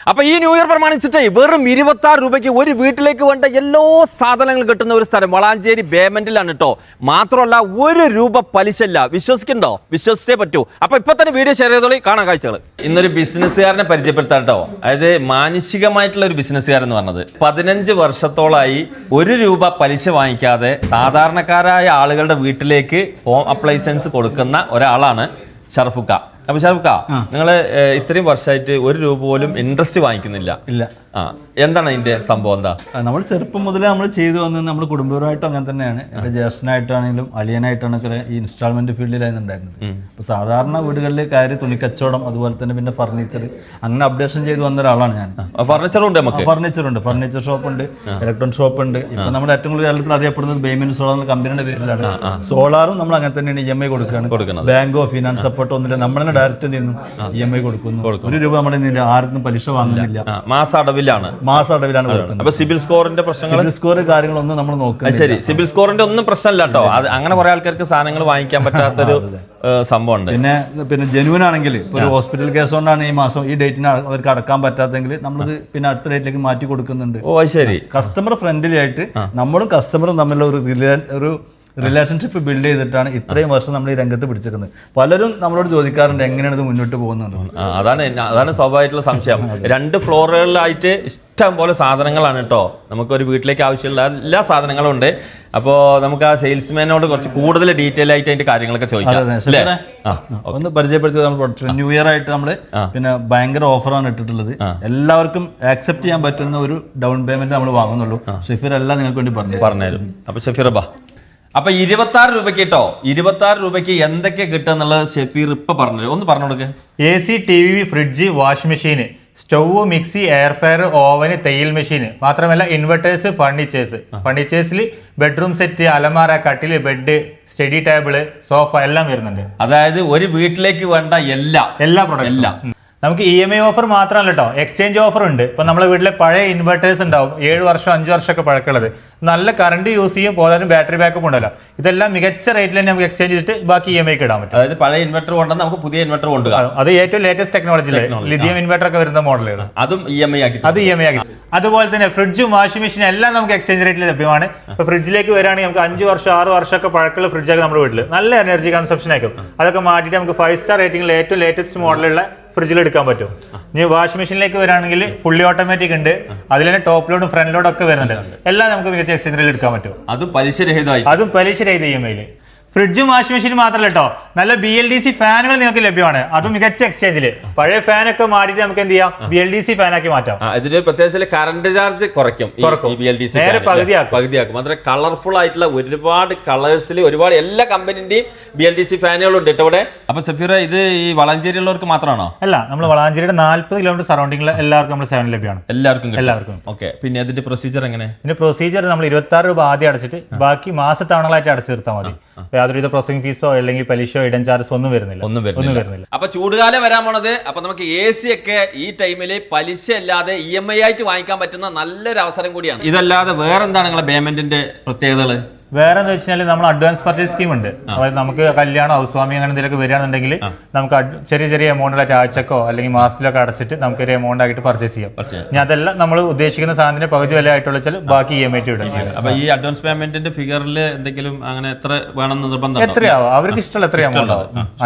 അപ്പൊ ഈ new year പ്രമാണിച്ചിട്ട് വെറും ഇരുപത്തി ആറ് രൂപയ്ക്ക് ഒരു വീട്ടിലേക്ക് വേണ്ട എല്ലാ സാധനങ്ങളും കിട്ടുന്ന ഒരു സ്ഥലം വളാഞ്ചേരി ബേമെന്റിലാണ് കേട്ടോ മാത്രമല്ല ഒരു രൂപ പലിശ ഇല്ല വിശ്വസിക്കണ്ടോ? വിശ്വസിച്ചേ പറ്റൂ. അപ്പൊ ഇപ്പൊ തന്നെ വീഡിയോ ഷെയർ ചെയ്തോളി കാണാൻ കാഴ്ചകൾ ഇന്നൊരു ബിസിനസ്സുകാരനെ പരിചയപ്പെടുത്താം കേട്ടോ അതായത് മാനുഷികമായിട്ടുള്ള ഒരു ബിസിനസ്സുകാരൻ എന്ന് പറഞ്ഞത്. പതിനഞ്ച് വർഷത്തോളായി ഒരു രൂപ പലിശ വാങ്ങിക്കാതെ സാധാരണക്കാരായ ആളുകളുടെ വീട്ടിലേക്ക് ഹോം അപ്ലൈസൻസ് കൊടുക്കുന്ന ഒരാളാണ് ഷറഫുക്ക അപ്പൊ ഷറഫുക്ക നിങ്ങൾ ഇത്രയും വർഷമായിട്ട് ഒരു രൂപ പോലും ഇൻട്രസ്റ്റ് വാങ്ങിക്കുന്നില്ല. ഇല്ല. ആ എന്താണ് അതിന്റെ സംഭവം? എന്താ? നമ്മൾ ചെറുപ്പം മുതലേ നമ്മൾ ചെയ്തു വന്നത് നമ്മൾ കുടുംബപരമായിട്ടും അങ്ങനെ തന്നെയാണ്. എന്റെ ജ്യേഷ്ഠനായിട്ടാണെങ്കിലും അലിയനായിട്ടാണെങ്കിലും ഈ ഇൻസ്റ്റാൾമെന്റ് ഫീൽഡിലായിരുന്നു ഉണ്ടായിരുന്നത്. അപ്പോൾ സാധാരണ വീടുകളിൽ തുണി തുണിക്കച്ചവടം അതുപോലെ തന്നെ പിന്നെ ഫർണിച്ചർ അങ്ങനെ അപ്ഡേഷൻ ചെയ്തു വന്ന ഒരാളാണ് ഞാൻ. ഫർണിച്ചർ ഉണ്ട് നമുക്ക്? ഫർണിച്ചർ ഉണ്ട്. ഫർണിച്ചർ ഷോപ്പ് ഉണ്ട് ഇലക്ട്രോണിക് ഷോപ്പ് ഉണ്ട്. ഇപ്പൊ നമ്മുടെ ഏറ്റവും കൂടുതൽ കേരളത്തിൽ അറിയപ്പെടുന്നത് ബേമിൻ സോളാർ എന്ന കമ്പനിയുടെ പേരിലാണ്. സോളാറും നമ്മൾ അങ്ങനെ തന്നെയാണ് ഇ എം ഐ കൊടുക്കുകയാണ്. ബാങ്ക് ഫിനാൻസ് സപ്പോർട്ട് ഒന്നുമില്ല. നമ്മൾ തന്നെ ഡയറക്റ്റ് നിന്നും ഇ എം ഐ കൊടുക്കുന്നു. ഒരു രൂപ നമ്മുടെ ആർക്കും പലിശ വാങ്ങുന്നില്ല. മാസ മാസ അടവിലാണ്. മാസ അടവിലാണ് കൊടുക്കുന്നത്. അപ്പൊ സിബിൽ സ്കോറിന്റെ പ്രശ്നങ്ങൾ സിബിൽ സ്കോർ കാര്യങ്ങളൊന്നും നമ്മൾ നോക്കുന്നത് ശരി. സിബിൽ സ്കോറിന്റെ ഒന്നും പ്രശ്നമില്ല കേട്ടോ. അത് അങ്ങനെ കുറെ ആൾക്കാർക്ക് സാധനങ്ങൾ വാങ്ങിക്കാൻ പറ്റാത്തൊരു സംഭവം ഉണ്ട് പിന്നെ പിന്നെ ജനുവൻ ആണെങ്കിൽ ഒരു ഹോസ്പിറ്റൽ കേസ് കൊണ്ടാണ് ഈ മാസം ഈ ഡേറ്റിന് അവർക്ക് അടക്കാൻ പറ്റാത്തെങ്കിൽ നമ്മൾ പിന്നെ അടുത്ത ഡേറ്റിലേക്ക് മാറ്റി കൊടുക്കുന്നുണ്ട്. ഓ ശരി. കസ്റ്റമർ ഫ്രണ്ട്ലി ആയിട്ട് നമ്മളും കസ്റ്റമറും തമ്മിലുള്ള ഒരു ഒരു റിലേഷൻഷിപ്പ് ബിൽഡ് ചെയ്തിട്ടാണ് ഇത്രയും വർഷം നമ്മൾ ഈ രംഗത്ത് പിടിച്ചിരിക്കുന്നത്. പലരും നമ്മളോട് ചോദിക്കാറുണ്ട് എങ്ങനെയാണ് ഇത് മുന്നോട്ട് പോകുന്നത്? അതാണ് അതാണ് സ്വാഭാവികമായിട്ടുള്ള സംശയം. രണ്ട് ഫ്ലോറുകളിലായിട്ട് ഇഷ്ടം പോലെ സാധനങ്ങളാണ് കേട്ടോ നമുക്കൊരു വീട്ടിലേക്ക് ആവശ്യമുള്ള എല്ലാ സാധനങ്ങളും ഉണ്ട്. അപ്പോൾ നമുക്ക് ആ സെയിൽസ്മാനോട് കുറച്ച് കൂടുതൽ ഡീറ്റെയിൽ ആയിട്ട് അതിന്റെ കാര്യങ്ങളൊക്കെ ചോദിക്കാം. ഒന്ന് പരിചയപ്പെടുത്തി നമ്മൾ ന്യൂ ഇയർ ആയിട്ട് നമ്മൾ പിന്നെ ഭയങ്കര ഓഫറാണ് ഇട്ടിട്ടുള്ളത്. എല്ലാവർക്കും ആക്സെപ്റ്റ് ചെയ്യാൻ പറ്റുന്ന ഒരു ഡൗൺ പേയ്മെന്റ് നമ്മൾ വാങ്ങുന്നുള്ളൂ. ഷെഫീർ എല്ലാം നിങ്ങൾക്ക് വേണ്ടി പറഞ്ഞു പറഞ്ഞുതരും. അപ്പൊ ഷെഫീർ ബാ അപ്പൊ ഇരുപത്തി ആറ് രൂപയ്ക്ക് കേട്ടോ. ഇരുപത്തി ആറ് രൂപയ്ക്ക് എന്തൊക്കെ കിട്ടുക എന്നുള്ളത് ഷഫീർ ഇപ്പൊ പറഞ്ഞു ഒന്ന് പറഞ്ഞു കൊടുക്ക്. A C T V fridge washing machine stove mixie air fryer oven തയ്യൽ മെഷീൻ മാത്രമല്ല ഇൻവെർട്ടേഴ്സ് ഫർണിച്ചേഴ്സ് ഫർണിച്ചേഴ്സിൽ ബെഡ്റൂം സെറ്റ് അലമാര കട്ടിൽ ബെഡ് സ്റ്റഡി ടേബിൾ സോഫ എല്ലാം വരുന്നുണ്ട്. അതായത് ഒരു വീട്ടിലേക്ക് വേണ്ട എല്ലാ എല്ലാ പ്രൊഡക്റ്റ് എല്ലാം. നമുക്ക് ഇ എം ഐ ഓഫർ മാത്രമല്ല കേട്ടോ എക്സ്ചേഞ്ച് ഓഫർ ഉണ്ട്. ഇപ്പൊ നമ്മുടെ വീട്ടിലെ പഴയ ഇൻവെർട്ടേഴ്സ് ഉണ്ടാവും. ഏഴ് വർഷം അഞ്ച് വർഷമൊക്കെ പഴക്കമുള്ളത്. നല്ല കറണ്ട് യൂസ് ചെയ്യും. പോലും ബാറ്ററി ബാക്കപ്പ് ഉണ്ടല്ലോ. ഇതെല്ലാം മികച്ച റേറ്റിൽ തന്നെ നമുക്ക് എക്സ്ചേഞ്ച് ചെയ്തിട്ട് ബാക്കി ഇ എം ഐക്ക് ഇടാൻ പറ്റും. അതായത് പഴയ ഇൻവെർട്ടർ കൊണ്ടുവന്ന് നമുക്ക് പുതിയ ഇൻവെർട്ടർ കൊണ്ടുപോകാം അത് ഏറ്റവും ലേറ്റസ്റ്റ് ടെക്നോളജി ലിഥിയം ഇൻവെർട്ടർ ഒക്കെ വരുന്ന മോഡലുകൾ അതും ഇ എം ഐ ആക്കി അത് ഇ എം ഐ ആക്കി. അതുപോലെ തന്നെ ഫ്രിഡ്ജും വാഷിംഗ് മെഷീൻ എല്ലാം നമുക്ക് എക്സ്ചേഞ്ച് റേറ്റിൽ ലഭ്യമാണ്. ഇപ്പൊ ഫ്രിഡ്ജിലേക്ക് വരികയാണെങ്കിൽ നമുക്ക് അഞ്ച് വർഷം ആറ് വർഷമൊക്കെ പഴക്കമുള്ള ഫ്രിഡ്ജൊക്കെ നമ്മുടെ വീട്ടിൽ നല്ല എനർജി കൺസപ്ഷൻ ആയിരിക്കും. അതൊക്കെ മാറ്റിയിട്ട് നമുക്ക് ഫൈവ് സ്റ്റാർ റേറ്റിംഗിൽ ഏറ്റവും ലേറ്റസ്റ്റ് മോഡലുള്ള ഫ്രിഡ്ജിൽ എടുക്കാൻ പറ്റും. ഇനി വാഷിംഗ് മെഷീനിലേക്ക് വരാണെങ്കിൽ ഫുള്ളി ഓട്ടോമാറ്റിക് ഉണ്ട്. അതിൽ തന്നെ ടോപ്പ് ലോഡും ഫ്രണ്ട് ലോഡും ഒക്കെ വരുന്നുണ്ട്. എല്ലാം നമുക്ക് മികച്ച എക്സ്ചേഞ്ചറിൽ എടുക്കാൻ പറ്റും. അതും പലിശ രഹിതമായി അതും പലിശ രഹിത ഇ എം ഐയിൽ ഫ്രിഡ്ജും വാഷിംഗ് മെഷീനും മാത്രമല്ല കേട്ടോ നല്ല ബി എൽ ഡി സി ഫാനുകൾ നിങ്ങൾക്ക് ലഭ്യമാണ്. അതും മികച്ച എക്സ്ചേഞ്ചിൽ പഴയ ഫാനൊക്കെ മാറ്റിട്ട് നമുക്ക് എന്ത് ചെയ്യാം? ബി എൽ ഡി സി ഫാനാക്കി മാറ്റാം. ഇതിന് പ്രത്യേകിച്ച് കറണ്ട് ചാർജ് കുറയ്ക്കും. നേരെ. പകുതിയാക്കും. പകുതിയാക്കും. മാത്രമേ കളർഫുൾ ആയിട്ടുള്ള ഒരുപാട് കളേഴ്സിൽ ഒരുപാട് എല്ലാ കമ്പനിന്റെയും ബി എൽ ഡി സി ഫാനുകളുണ്ട് ഉണ്ട് ഇവിടെ. അപ്പൊ സഫീറ ഇത് ഈ വളാഞ്ചേരി ഉള്ളവർക്ക് മാത്രമാണോ? അല്ല നമ്മൾ വളാഞ്ചേരിയുടെ നാല്പത് കിലോമീറ്റർ സറൗണ്ടിങ്ങിൽ എല്ലാവർക്കും നമ്മൾ സേവനം ലഭ്യമാണ്. എല്ലാവർക്കും? എല്ലാവർക്കും. ഓക്കെ പിന്നെ അതിന്റെ പ്രൊസീജിയർ എങ്ങനെ? ഇതിന്റെ പ്രൊസീജിയർ നമ്മൾ ഇരുപത്തി ആറ് രൂപ ആദ്യം അടച്ചിട്ട് ബാക്കി മാസത്തവണകളായിട്ട് അടച്ചു തീർത്താൽ മതി. യാതൊരുവിധ പ്രോസസിംഗ് ഫീസോ അല്ലെങ്കിൽ പലിശയോ ഇടൻ ചാർജസ് ഒന്നും വരുന്നില്ല. ഒന്നും ഒന്നും വരുന്നില്ല. വരുന്നില്ല അപ്പൊ ചൂടുകാലം വരാൻ പോണത് അപ്പൊ നമുക്ക് എ സി ഒക്കെ ഈ ടൈമിൽ പലിശ അല്ലാതെ ഇ എം ഐ ആയിട്ട് വാങ്ങിക്കാൻ പറ്റുന്ന നല്ലൊരു അവസരം കൂടിയാണ്. ഇതല്ലാതെ വേറെന്താണ് നിങ്ങളെ പേയ്മെന്റിന്റെ പ്രത്യേകതകൾ? വേറെ എന്ന് വെച്ചാൽ നമ്മൾ അഡ്വാൻസ് പർച്ചേസ് സ്കീം ഉണ്ട്. അതായത് നമുക്ക് കല്യാണം ഔസ്വാമി അങ്ങനെ എന്തെങ്കിലുമൊക്കെ വരികയാണെന്നുണ്ടെങ്കിൽ നമുക്ക് ചെറിയ ചെറിയ എമൗണ്ടിലായിട്ട് ആഴ്ചക്കോ അല്ലെങ്കിൽ മാസത്തിലൊക്കെ അടച്ചിട്ട് നമുക്ക് ഒരു എമൗണ്ട് ആയിട്ട് പർച്ചേസ് ചെയ്യാം. ഞാൻ അതെല്ലാം നമ്മൾ ഉദ്ദേശിക്കുന്ന സാധനത്തിന്റെ പകുതി വില ആയിട്ടുള്ള വെച്ചാൽ ബാക്കി ഇ എം ഐ ടി ഇടും അപ്പൊ ഈ അഡ്വാൻസ് പേയ്മെന്റിന്റെ ഫിഗറിൽ എന്തെങ്കിലും അങ്ങനെ എത്ര വേണം നിർബന്ധം എത്രയാവും? അവർക്ക് ഇഷ്ടമുള്ള എത്ര എമൗണ്ട്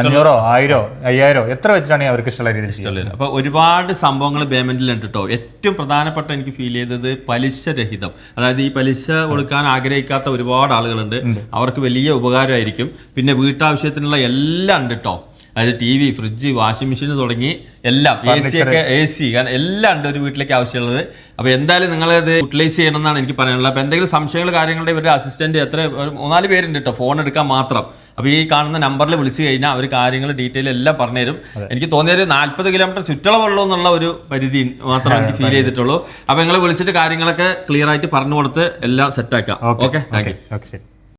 അഞ്ഞൂറോ ആയിരോ അയ്യായിരോ എത്ര വെച്ചിട്ടാണ് അവർക്ക് ഇഷ്ടമുള്ള രീതിയിൽ അപ്പൊ ഒരുപാട് സംഭവങ്ങൾ പേയ്മെന്റിലുണ്ട് കേട്ടോ ഏറ്റവും പ്രധാനപ്പെട്ട എനിക്ക് ഫീൽ ചെയ്തത് പലിശ രഹിതം അതായത് ഈ പലിശ കൊടുക്കാൻ ആഗ്രഹിക്കാത്ത ഒരുപാട് ആളുകളുണ്ട് അവർക്ക് വലിയ ഉപകാരമായിരിക്കും. പിന്നെ വീട്ടാവശ്യത്തിനുള്ള എല്ലാം ഉണ്ട് കേട്ടോ അതായത് T V fridge washing machine തുടങ്ങി എല്ലാം എ സി ഒക്കെ എ സി കാരണം എല്ലാം ഉണ്ട് ഒരു വീട്ടിലേക്ക് ആവശ്യമുള്ളത്. അപ്പൊ എന്തായാലും നിങ്ങൾ ഇത് യൂട്ടിലൈസ് ചെയ്യണം എന്നാണ് എനിക്ക് പറയാനുള്ളത്. അപ്പൊ എന്തെങ്കിലും സംശയങ്ങൾ കാര്യങ്ങളുടെ ഇവരുടെ അസിസ്റ്റന്റ് എത്ര ഒരു മൂന്നാൽ പേരുണ്ട് കേട്ടോ ഫോൺ എടുക്കാൻ മാത്രം. അപ്പൊ ഈ കാണുന്ന നമ്പറിൽ വിളിച്ചു കഴിഞ്ഞാൽ അവർ കാര്യങ്ങൾ ഡീറ്റെയിൽ എല്ലാം പറഞ്ഞുതരും. എനിക്ക് തോന്നിയ ഒരു നാല്പത് കിലോമീറ്റർ ചുറ്റളവുള്ളൂ എന്നുള്ള ഒരു പരിധി മാത്രമേ എനിക്ക് ഫീൽ ചെയ്തിട്ടുള്ളൂ. അപ്പൊ നിങ്ങൾ വിളിച്ചിട്ട് കാര്യങ്ങളൊക്കെ ക്ലിയർ ആയിട്ട് പറഞ്ഞു കൊടുത്ത് എല്ലാം സെറ്റാക്കാം ഓക്കെ താങ്ക് യു